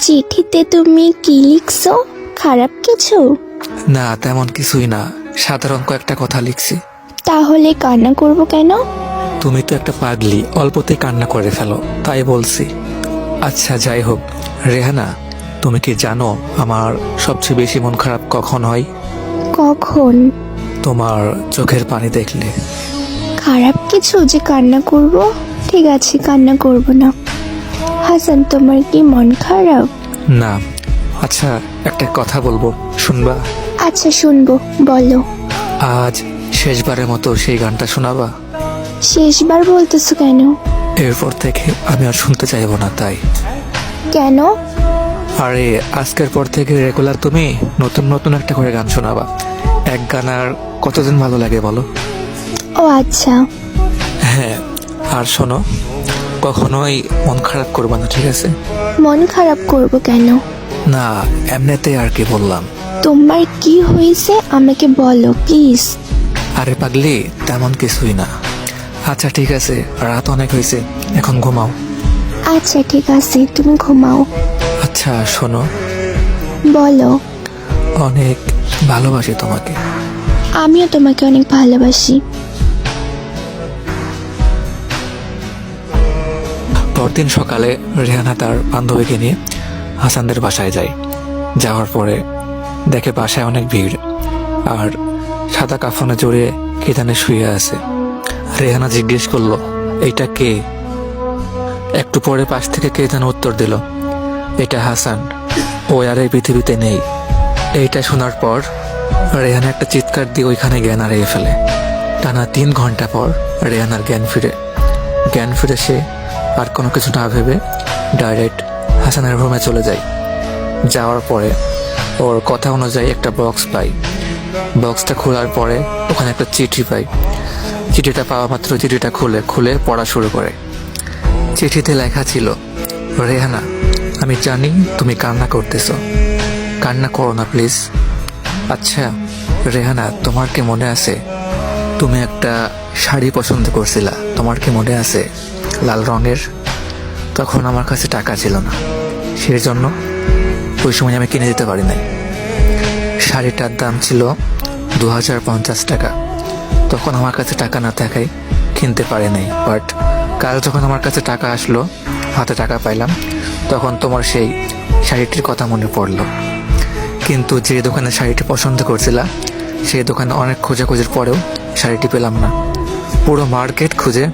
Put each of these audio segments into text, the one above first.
চিঠিতে তুমি কি লিখছো? খারাপ কিছু? না তেমন কিছুই না। সাধারণ কয়েকটা কথা লিখছি। তাহলে কান্না করব কেন? তুমি তো একটা পাগলি অল্পতেই কান্না করে ফেলো তাই বলছি। আচ্ছা যাই হোক। রেহানা তুমি কি জানো আমার সবচেয়ে বেশি মন খারাপ কখন হয়? কখন? তোমার চোখের পানি দেখলে। খারাপ কিছু যে কান্না করব? ঠিক আছে কান্না করব না। হাসান তোমার কি মন খারাপ? না আচ্ছা একটা কথা বলব শুনবা? আচ্ছা শুনব বলো। আজ শেষবারের মতো সেই গানটা শোনাবা? শেষবার বলতেছো কেন? এরপর থেকে আমি আর শুনতে চাইব না তাই। কেন? আরে আজকের পর থেকে রেগুলার তুমি নতুন নতুন একটা করে গান শোনাবা। এক গান আর কতদিন ভালো লাগে বলো? ও আচ্ছা। হ্যাঁ আর শোনো। কখনোই মন খারাপ করবা না ঠিক আছে? মন খারাপ করব কেন? না এমনিতেই আর কি বললাম। তোমার কি হয়েছে আমাকে বলো প্লিজ। আরে পাগলি তেমন কিছুই না। আচ্ছা ঠিক আছে রাত অনেক হয়েছে এখন ঘুমাও। আচ্ছা ঠিক আছে তুমি ঘুমাও। আচ্ছা শোনো। বলো। অনেক ভালোবাসি তোমাকে। আমিও তোমাকে অনেক ভালোবাসি। পরদিন সকালে রেহানা তার বান্ধবীকে নিয়ে হাসানদের বাসায় যায়। যাওয়ার পরে দেখে বাসায় অনেক ভিড়, আর সাদা কাফনে জড়িয়ে কেদানে শুয়ে আছে। রেহানা জিজ্ঞেস করল, এইটা কে? একটু পরে পাশ থেকে কে যেন উত্তর দিল, এটা হাসান। ও আর এই পৃথিবীতে নেই। এইটা শোনার পর রেহানা একটা চিৎকার দিয়ে ওইখানে জ্ঞান হারিয়ে ফেলে। টানা তিন ঘণ্টা পর রেহানার জ্ঞান ফিরে। জ্ঞান ফিরে সে আর কোনো কিছু না ভেবে ডাইরেক্ট হাসানের রুমে চলে যায়। যাওয়ার পরে ওর কথা অনুযায়ী একটা বক্স পাই। বক্সটা খোলার পরে ওখানে একটা চিঠি পাই। চিঠিটা পাওয়া মাত্র চিঠিটা খুলে খুলে পড়া শুরু করে। চিঠিতে লেখা ছিল, রেহানা, আমি জানি তুমি কান্না করতেছো। কান্না করো না, প্লিজ। আচ্ছা রেহানা, তোমার কি মনে আছে তুমি একটা শাড়ি পছন্দ করছিলা, তোমার কি মনে আছে? লাল রঙের? তখন আমার কাছে টাকা ছিল না। সেই জন্য ওই সময় আমি কিনে দিতে পারি নাই। শাড়িটার দাম ছিল দু হাজার পঞ্চাশ টাকা। তখন আমার কাছে টাকা না থাকায় কিনতে পারি নাই। বাট কাল যখন আমার কাছে টাকা আসলো, হাতে টাকা পাইলাম, তখন তোমার সেই শাড়িটির কথা মনে পড়ল। কিন্তু যে দোকানে শাড়িটি পছন্দ করছিলা, সেই দোকানে অনেক খোঁজাখুঁজির পরেও শাড়িটি পেলাম না। পুরো মার্কেট খুঁজে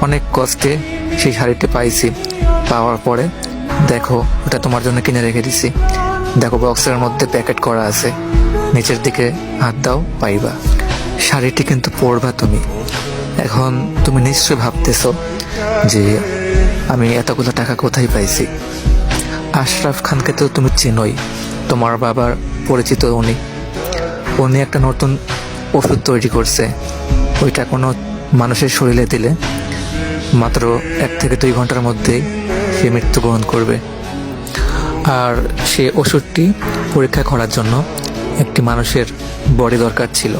অনেক কষ্টে সেই শাড়িটি পাইছি। পাওয়ার পরে দেখো, ওটা তোমার জন্য কিনে রেখে দিছি। দেখো, বক্সের মধ্যে প্যাকেট করা আছে। নিচের দিকে হাত দাও, পাইবা। শাড়িটি কিন্তু পরবা তুমি। এখন তুমি নিশ্চয়ই ভাবতেছ যে আমি এতগুলো টাকা কোথায় পাইছি? আশরাফ খানকে তো তুমি চেনোই। তোমার বাবার পরিচিত উনি। উনি একটা নতুন ওষুধ তৈরি করছে। ওইটা কোনো মানুষের শরীরে দিলে মাত্র এক থেকে দুই ঘণ্টার মধ্যেই সে মৃত্যুবরণ করবে। আর সে ওষুধটি পরীক্ষা করার জন্য একটি মানুষের বডি দরকার ছিল।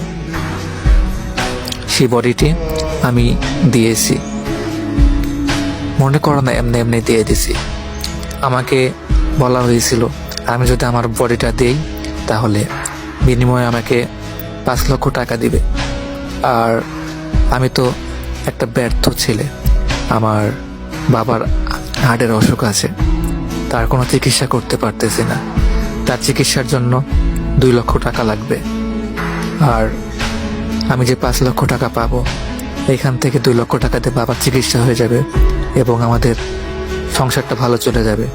সেই বডিটি আমি দিয়েছি। মনে করো না, এমনি এমনি দিয়ে দিছি। আমাকে বলা হয়েছিল, আমি যদি আমার বডিটা দেই, তাহলে বিনিময়ে আমাকে পাঁচ লক্ষ টাকা দিবে। আর আমি তো একটা ব্যর্থ ছেলে। আমার বাবার হার্টের অসুখ আছে। তার কোনো চিকিৎসা করতে পারতেছি না। তার চিকিৎসার জন্য দুই লক্ষ টাকা লাগবে। আর আমি যে পাঁচ লক্ষ টাকা পাবো, এখান থেকে দুই লক্ষ টাকাতে বাবার চিকিৎসা হয়ে যাবে এবং আমাদের সংসারটা ভালো চলে যাবে।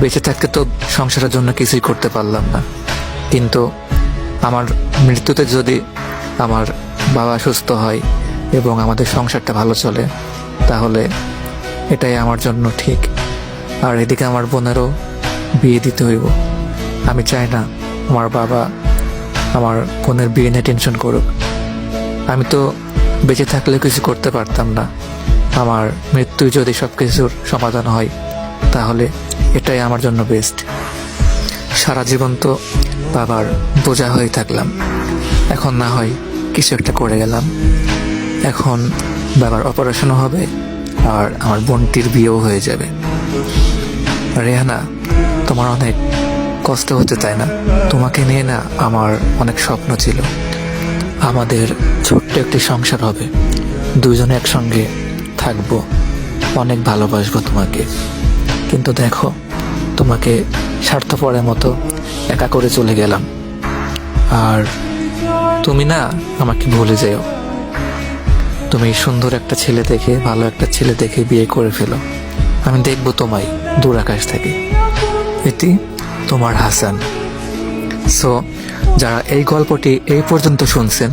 বেঁচে থাকতে তো সংসারের জন্য কিছুই করতে পারলাম না। কিন্তু আমার মৃত্যুতে যদি আমার বাবা সুস্থ হয় এবং আমাদের সংসারটা ভালো চলে, তাহলে এটাই আমার জন্য ঠিক। আর এদিকে আমার বোনেরও বিয়ে দিতে হইব। আমি চাই না আমার বাবা আমার বোনের বিয়ে নিয়ে টেনশন করুক। আমি তো বেঁচে থাকলে কিছু করতে পারতাম না। আমার মৃত্যু যদি সব কিছুর সমাধান হয়, তাহলে এটাই আমার জন্য বেস্ট সারা জীবন তো বাবার বোঝা হয়ে থাকলাম। এখন না হয় কিছু একটা করে গেলাম। এখন বাবার অপারেশনও হবে আর আমার বোনটির বিয়েও হয়ে যাবে। রেহানা, তোমার অনেক কষ্ট হতে চায় না। তোমাকে নিয়ে না আমার অনেক স্বপ্ন ছিল। আমাদের ছোট্ট একটি সংসার হবে। দুজনে একসঙ্গে থাকব। অনেক ভালোবাসবো তোমাকে। কিন্তু দেখো তোমাকে স্বার্থপরের মতো একা করে চলে গেলাম। আর তুমি না আমাকে ভুলে যেও। তুমি সুন্দর একটা ছেলে দেখে, ভালো একটা ছেলে দেখে বিয়ে করে ফেলো। আমি দেখব তোমায় দূর আকাশ থেকে। এটি তোমার হাসান। সো যারা এই গল্পটি এই পর্যন্ত শুনছেন,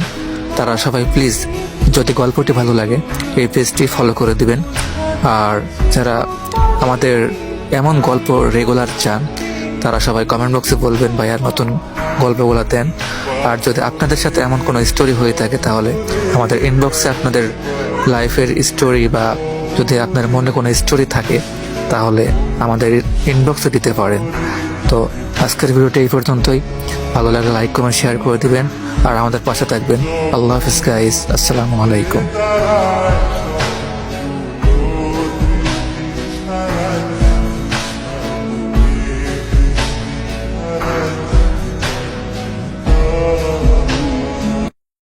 তারা সবাই প্লিজ যদি গল্পটি ভালো লাগে, এই পেজটি ফলো করে দিবেন। আর যারা আমাদের এমন গল্প রেগুলার চান, তারা সবাই কমেন্ট বক্সে বলবেন বা আর নতুন গল্পগুলো দেন। আর যদি আপনাদের সাথে এমন কোনো স্টোরি হয়ে থাকে, তাহলে আমাদের ইনবক্সে আপনাদের লাইফের স্টোরি বা যদি আপনার মনে কোনো স্টোরি থাকে, তাহলে আমাদের ইনবক্সে দিতে পারেন। তো আজকের ভিডিওটা এই পর্যন্তই। ভালো লাগলে লাইক কমেন্ট শেয়ার করে দিবেন। আর আমাদের পাশে থাকবেন। আল্লাহ হাফিজ গাইস আসসালামু আলাইকুম।